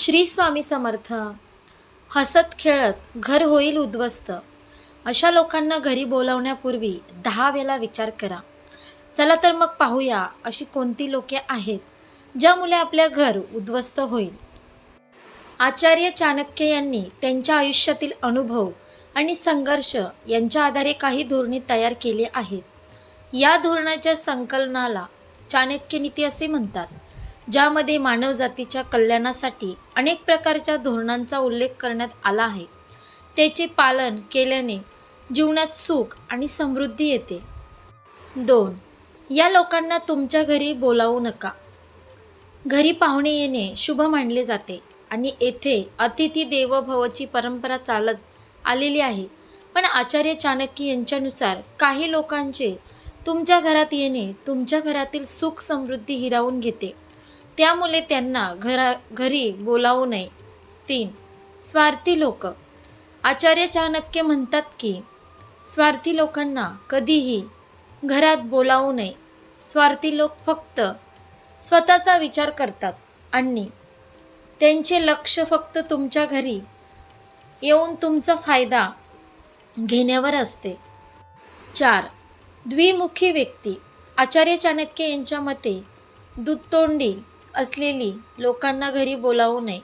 श्री स्वामी समर्थ. हसत खेळत घर होईल उद्ध्वस्त. अशा लोकांना घरी बोलावण्यापूर्वी दहा वेळा विचार करा. चला तर मग पाहूया अशी कोणती लोके आहेत ज्यामुळे आपल्या घर उद्ध्वस्त होईल. आचार्य चाणक्य यांनी त्यांच्या आयुष्यातील अनुभव आणि संघर्ष यांच्या आधारे काही धोरणे तयार केली आहेत. या धोरणाच्या संकलनाला चाणक्य नीती असे म्हणतात. ज्यामध्ये मानवजातीच्या कल्याणासाठी अनेक प्रकारच्या धोरणांचा उल्लेख करण्यात आला आहे. त्याचे पालन केल्याने जीवनात सुख आणि समृद्धी येते. दोन या लोकांना तुमच्या घरी बोलावू नका. घरी पाहुणे येणे शुभ मानले जाते आणि येथे अतिथी देवो भवची परंपरा चालत आलेली आहे. पण आचार्य चाणक्य यांच्यानुसार काही लोकांचे तुमच्या घरात येणे तुमच्या घरातील सुख समृद्धी हिरावून घेते. त्यामुळे त्यांना घरा घरी बोलावू नये. तीन स्वार्थी लोक. आचार्य चाणक्य म्हणतात की स्वार्थी लोकांना कधीही घरात बोलावू नये. स्वार्थी लोक फक्त स्वतःचा विचार करतात आणि त्यांचे लक्ष फक्त तुमच्या घरी येऊन तुमचा फायदा घेण्यावर असते. चार द्विमुखी व्यक्ती. आचार्य चाणक्य यांच्या मते दुतोंडी असलेली लोकांना घरी बोलावू नये.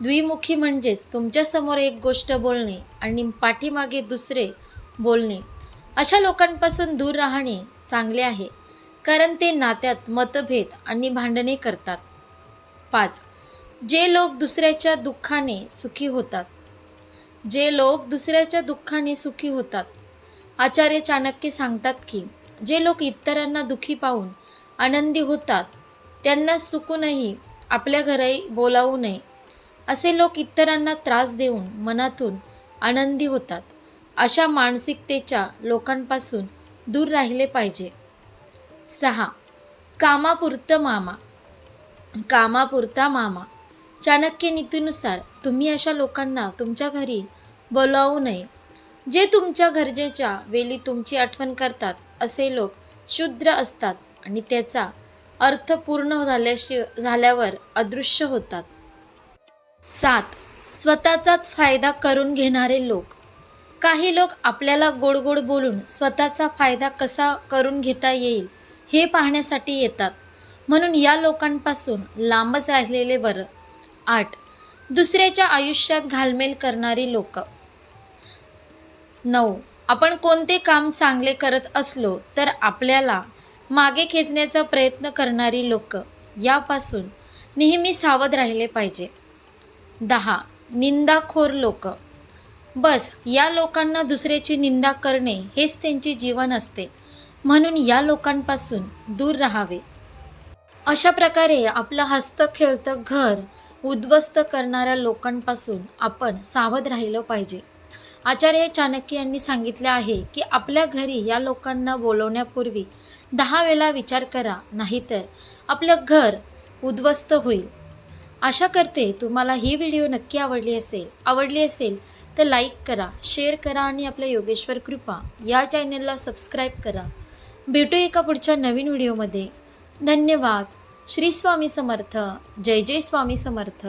द्विमुखी म्हणजेच तुमच्यासमोर एक गोष्ट बोलणे आणि पाठीमागे दुसरे बोलणे. अशा लोकांपासून दूर राहणे चांगले आहे कारण ते नात्यात मतभेद आणि भांडणे करतात. पाच. जे लोक दुसऱ्याच्या दुःखाने सुखी होतात. जे लोक दुसऱ्याच्या दुःखाने सुखी होतात. आचार्य चाणक्य सांगतात की जे लोक इतरांना दुःखी पाहून आनंदी होतात त्यांना चुकूनही आपल्या घरी बोलावू नये. असे लोक इतरांना त्रास देऊन मनातून आनंदी होतात. अशा मानसिकतेच्या लोकांपासून दूर राहिले पाहिजे. सहा. कामापुरतं मामा. कामापुरता मामा. चाणक्य नीतीनुसार तुम्ही अशा लोकांना तुमच्या घरी बोलावू नये. जे तुमच्या गरजेच्या वेळी तुमची आठवण करतात असे लोक शुद्र असतात आणि त्याचा अर्थ पूर्ण झाल्याशी झाल्यावर अदृश्य होतात. सात. स्वतःचाच फायदा करून घेणारे लोक. काही लोक आपल्याला गोड गोड बोलून स्वतःचा फायदा कसा करून घेता येईल हे पाहण्यासाठी येतात. म्हणून या लोकांपासून लांबच राहिलेले बरं. आठ. दुसऱ्याच्या आयुष्यात घालमेल करणारी लोक. नऊ. आपण कोणते काम चांगले करत असलो तर आपल्याला मागे खेचण्याचा प्रयत्न करणारी लोक यापासून नेहमी सावध राहिले पाहिजे. दहा. निंदाखोर लोक. बस या लोकांना दुसऱ्याची निंदा करणे हेच त्यांचे जीवन असते. म्हणून या लोकांपासून दूर राहावे. अशा प्रकारे आपलं हस्त खेळतं घर उद्ध्वस्त करणाऱ्या लोकांपासून आपण सावध राहिलं पाहिजे. आचार्य चाणक्य यांनी सांगितले आहे की आपल्या घरी या लोकांना बोलवण्यापूर्वी दहा वेळा विचार करा नाहीतर आपलं घर उद्ध्वस्त होईल. आशा करते तुम्हाला ही व्हिडिओ नक्की आवडली असेल आवडली असेल तर लाईक करा शेअर करा आणि आपल्या योगेश्वर कृपा या चॅनलला सबस्क्राईब करा. भेटू एका पुढच्या नवीन व्हिडिओमध्ये. धन्यवाद. श्री स्वामी समर्थ. जय जय स्वामी समर्थ.